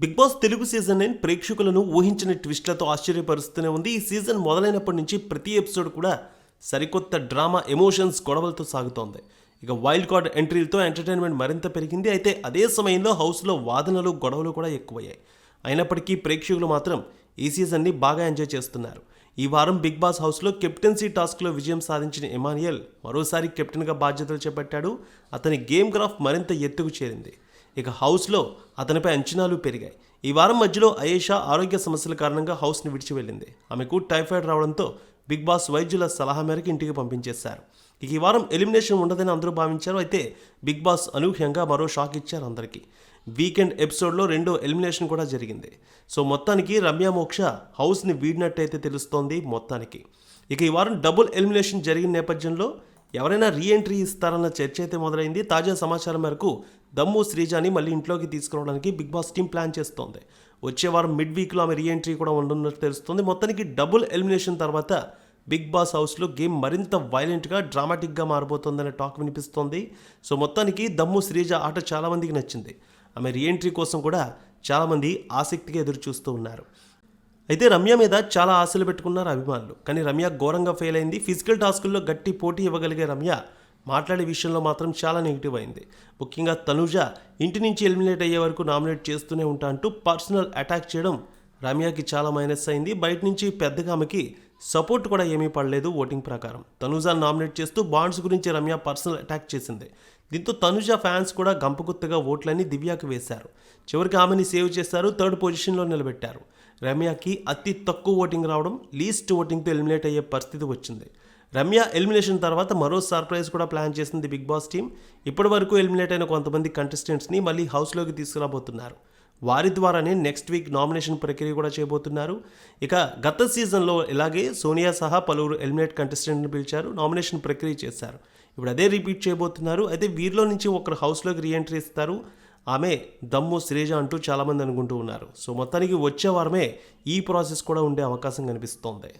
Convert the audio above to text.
Bigg Boss Telugu season nine ప్రేక్షకులను ఊహించిన ట్విస్ట్లతో ఆశ్చర్యపరుస్తూనే ఉంది. ఈ సీజన్ మొదలైనప్పటి నుంచి ప్రతి ఎపిసోడ్ కూడా సరికొత్త డ్రామా ఎమోషన్స్ గొడవలతో సాగుతోంది. ఇక వైల్డ్ కార్డ్ ఎంట్రీలతో ఎంటర్టైన్మెంట్ మరింత పెరిగింది. అయితే అదే సమయంలో హౌస్లో వాదనలు గొడవలు కూడా ఎక్కువయ్యాయి. అయినప్పటికీ ప్రేక్షకులు మాత్రం ఈ సీజన్ని బాగా ఎంజాయ్ చేస్తున్నారు. ఈ వారం బిగ్ బాస్ హౌస్లో కెప్టెన్సీ టాస్క్లో విజయం సాధించిన ఎమానియల్ మరోసారి కెప్టెన్గా బాధ్యతలు చేపట్టాడు. అతని గేమ్ గ్రాఫ్ మరింత ఎత్తుకు చేరింది. ఇక హౌస్లో అతనిపై అంచనాలు పెరిగాయి. ఈ వారం మధ్యలో అయేషా ఆరోగ్య సమస్యల కారణంగా హౌస్ని విడిచి వెళ్ళింది. ఆమెకు టైఫాయిడ్ రావడంతో బిగ్ బాస్ వైద్యుల సలహా మేరకు ఇంటికి పంపించేశారు. ఇక ఈ వారం ఎలిమినేషన్ ఉండదని అందరూ భావించారు. అయితే బిగ్ బాస్ అనూహ్యంగా మరో షాక్ ఇచ్చారు అందరికీ. వీకెండ్ ఎపిసోడ్లో రెండో ఎలిమినేషన్ కూడా జరిగింది. సో మొత్తానికి రమ్య మోక్ష హౌస్ని వీడినట్టయితే తెలుస్తోంది మొత్తానికి. ఇక ఈ వారం డబుల్ ఎలిమినేషన్ జరిగిన నేపథ్యంలో ఎవరైనా రీ ఎంట్రీ ఇస్తారన్న చర్చ అయితే మొదలైంది. తాజా సమాచారం మేరకు దమ్ము శ్రీజాని మళ్ళీ ఇంట్లోకి తీసుకురావడానికి బిగ్ బాస్ టీం ప్లాన్ చేస్తోంది. వచ్చే వారం మిడ్ వీక్లో ఆమె రీ ఎంట్రీ కూడా ఉండనున్నట్టు తెలుస్తుంది. మొత్తానికి డబుల్ ఎలిమినేషన్ తర్వాత బిగ్ బాస్ హౌస్లో గేమ్ మరింత వైలెంట్గా డ్రామాటిక్గా మారబోతోందనే టాక్ వినిపిస్తోంది. సో మొత్తానికి దమ్ము శ్రీజ ఆట చాలామందికి నచ్చింది. ఆమె రీ ఎంట్రీ కోసం కూడా చాలామంది ఆసక్తిగా ఎదురు చూస్తూ ఉన్నారు. అయితే రమ్య మీద చాలా ఆశలు పెట్టుకున్నారు అభిమానులు. కానీ రమ్య ఘోరంగా ఫెయిల్ అయింది. ఫిజికల్ టాస్కుల్లో గట్టి పోటీ ఇవ్వగలిగే రమ్య మాట్లాడే విషయంలో మాత్రం చాలా నెగిటివ్ అయింది. ముఖ్యంగా తనుజ ఇంటి నుంచి ఎలిమినేట్ అయ్యే వరకు నామినేట్ చేస్తూనే ఉంటా అంటూ పర్సనల్ అటాక్ చేయడం రమ్యకి చాలా మైనస్ అయింది. బయట నుంచి పెద్దగా ఆమెకి సపోర్ట్ కూడా ఏమీ పడలేదు ఓటింగ్ ప్రకారం. తనుజ నామినేట్ చేస్తూ బాండ్స్ గురించి రమ్య పర్సనల్ అటాక్ చేసింది. దీంతో తనుజ ఫ్యాన్స్ కూడా గంపగుత్తగా ఓట్లన్నీ దివ్యాకి వేశారు. చివరికి ఆమెని సేవ్ చేశారు థర్డ్ పొజిషన్లో నిలబెట్టారు. రమ్యకి అతి తక్కువ ఓటింగ్ రావడం లీస్ట్ ఓటింగ్తో ఎలిమినేట్ అయ్యే పరిస్థితి వచ్చింది. రమ్య ఎలిమినేషన్ తర్వాత మరో సర్ప్రైజ్ కూడా ప్లాన్ చేసింది బిగ్ బాస్ టీం. ఇప్పటి వరకు ఎలిమినేట్ అయిన కొంతమంది కంటెస్టెంట్స్ని మళ్ళీ హౌస్లోకి తీసుకురాబోతున్నారు. వారి ద్వారానే నెక్స్ట్ వీక్ నామినేషన్ ప్రక్రియ కూడా చేయబోతున్నారు. ఇక గత సీజన్లో ఇలాగే సోనియా సహా పలువురు ఎలిమినేట్ కంటెస్టెంట్ని పిలిచారు నామినేషన్ ప్రక్రియ చేశారు. ఇప్పుడు అదే రిపీట్ చేయబోతున్నారు. అయితే వీరిలో నుంచి ఒకరు హౌస్లోకి రీఎంట్రీ ఇస్తారు. ఆమె దమ్ము శ్రీజ అంటూ చాలామంది అనుకుంటూ ఉన్నారు. సో మొత్తానికి వచ్చే వారమే ఈ ప్రాసెస్ కూడా ఉండే అవకాశం కనిపిస్తోంది.